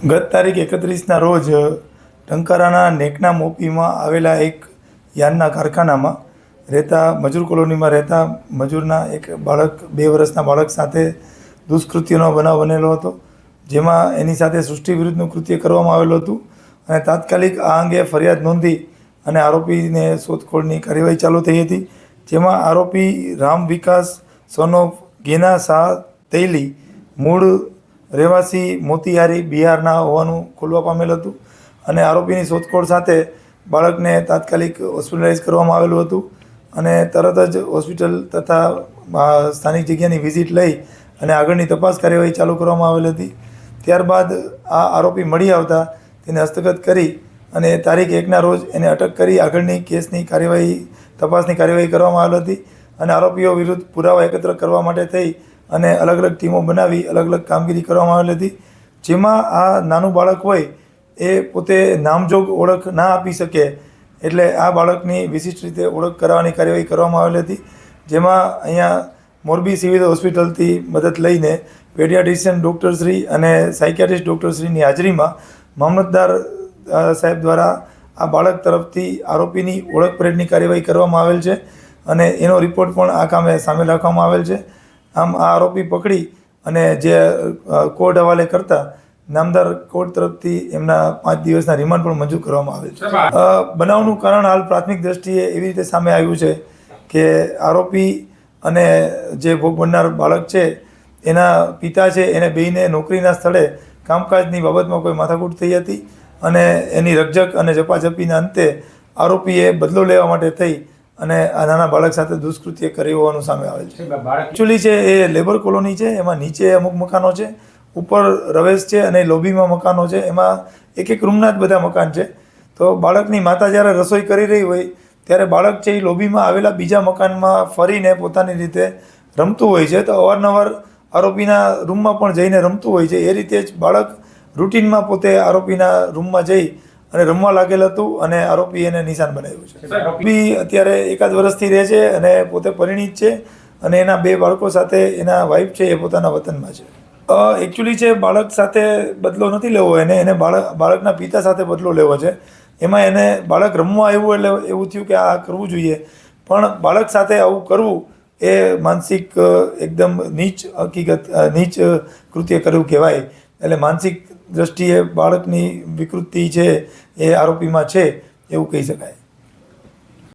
ગત તારીખ એકત્રીસના રોજ ટંકારાના નેકના મોપીમાં આવેલા એક યાનના કારખાનામાં રહેતા મજૂર કોલોનીમાં રહેતા મજૂરના એક બાળક, બે વર્ષના બાળક સાથે દુષ્કૃત્યનો બનાવ બનેલો હતો, જેમાં એની સાથે સૃષ્ટિ વિરુદ્ધનું કૃત્ય કરવામાં આવેલું હતું અને તાત્કાલિક આ અંગે ફરિયાદ નોંધી અને આરોપીને શોધખોળની કાર્યવાહી ચાલુ થઈ હતી, જેમાં આરોપી રામ વિકાસ સોનો ગેના શાહ તૈલી, મૂળ રહેવાસી મોતિહારી બિહારના હોવાનું ખુલવા પામેલ હતું અને આરોપીની શોધખોળ સાથે બાળકને તાત્કાલિક હોસ્પિટલાઇઝ કરવામાં આવેલું હતું અને તરત જ હોસ્પિટલ તથા સ્થાનિક જગ્યાની વિઝિટ લઈ અને આગળની તપાસ કાર્યવાહી ચાલુ કરવામાં આવેલી હતી. ત્યારબાદ આ આરોપી મળી આવતા તેને હસ્તગત કરી અને તારીખ એકના રોજ એને અટક કરી આગળની કેસની કાર્યવાહી, તપાસની કાર્યવાહી કરવામાં આવેલી હતી અને આરોપીઓ વિરુદ્ધ પુરાવા એકત્ર કરવા માટે થઈ અને અલગ અલગ ટીમો બનાવી, અલગ અલગ કામગીરી કરવામાં આવેલી હતી. જેમાં આ નાનું બાળક હોય, એ પોતે નામજોગ ઓળખ ના આપી શકે, એટલે આ બાળકની વિશિષ્ટ રીતે ઓળખ કરાવવાની કાર્યવાહી કરવામાં આવેલી હતી. જેમાં અહીંયા મોરબી સિવિલ હોસ્પિટલથી મદદ લઈને પેડિયાટ્રિશિયન ડૉક્ટરશ્રી અને સાયકિયાટ્રિસ્ટ ડૉક્ટરશ્રીની હાજરીમાં મામલતદાર સાહેબ દ્વારા આ બાળક તરફથી આરોપીની ઓળખ પરેડની કાર્યવાહી કરવામાં આવેલ છે અને એનો રિપોર્ટ પણ આ કામે સામેલ રાખવામાં આવેલ છે. આમ આ આરોપી પકડી અને જે કોર્ટ હવાલે કરતા નામદાર કોર્ટ તરફથી એમના પાંચ દિવસના રિમાન્ડ પણ મંજૂર કરવામાં આવેલ છે. બનાવનું કારણ હાલ પ્રાથમિક દ્રષ્ટિએ એવી રીતે સામે આવ્યું છે કે આરોપી અને જે ભોગ બનનાર બાળક છે, એના પિતા છે, એને બેને નોકરીના સ્થળે કામકાજની બાબતમાં કોઈ માથાકૂટ થઈ હતી અને એની રકઝક અને ઝપાઝપીના અંતે આરોપીએ બદલો લેવા માટે થઈ અને આ નાના બાળક સાથે દુષ્કૃત્ય કર્યું હોવાનું સામે આવેલ છે. એકચ્યુઅલી છે એ લેબર કોલોની છે એમાં નીચે અમુક મકાનો છે ઉપર રવેશ છે અને લોબીમાં મકાનો છે એમાં એક એક રૂમના જ બધા મકાન છે. તો બાળકની માતા જ્યારે રસોઈ કરી રહી હોય ત્યારે બાળક છે એ લોબીમાં આવેલા બીજા મકાનમાં ફરીને પોતાની રીતે રમતું હોય છે. તો અવારનવાર આરોપીના રૂમમાં પણ જઈને રમતું હોય છે. એ રીતે જ બાળક રૂટીનમાં પોતે આરોપીના રૂમમાં જઈ અને રમવા લાગેલ હતું અને આરોપી એને નિશાન બનાવ્યું છે. આરોપી અત્યારે એકાદ વર્ષથી રહે છે અને પોતે પરિણીત છે અને એના બે બાળકો સાથે એના વાઈફ છે એ પોતાના વતનમાં છે. એકચ્યુઅલી છે બાળક સાથે બદલો નથી લેવો એને એને બાળક બાળકના પિતા સાથે બદલો લેવો છે. એમાં એને બાળક રમવા આવ્યું એટલે એવું થયું કે આ કરવું જોઈએ. પણ બાળક સાથે આવું કરવું એ માનસિક એકદમ નીચ હકીકત નીચ કૃત્ય કરવું કહેવાય. એટલે માનસિક દ્રષ્ટિએ બાળકની વિકૃતિ છે એ આરોપીમાં છે એવું કહી શકાય.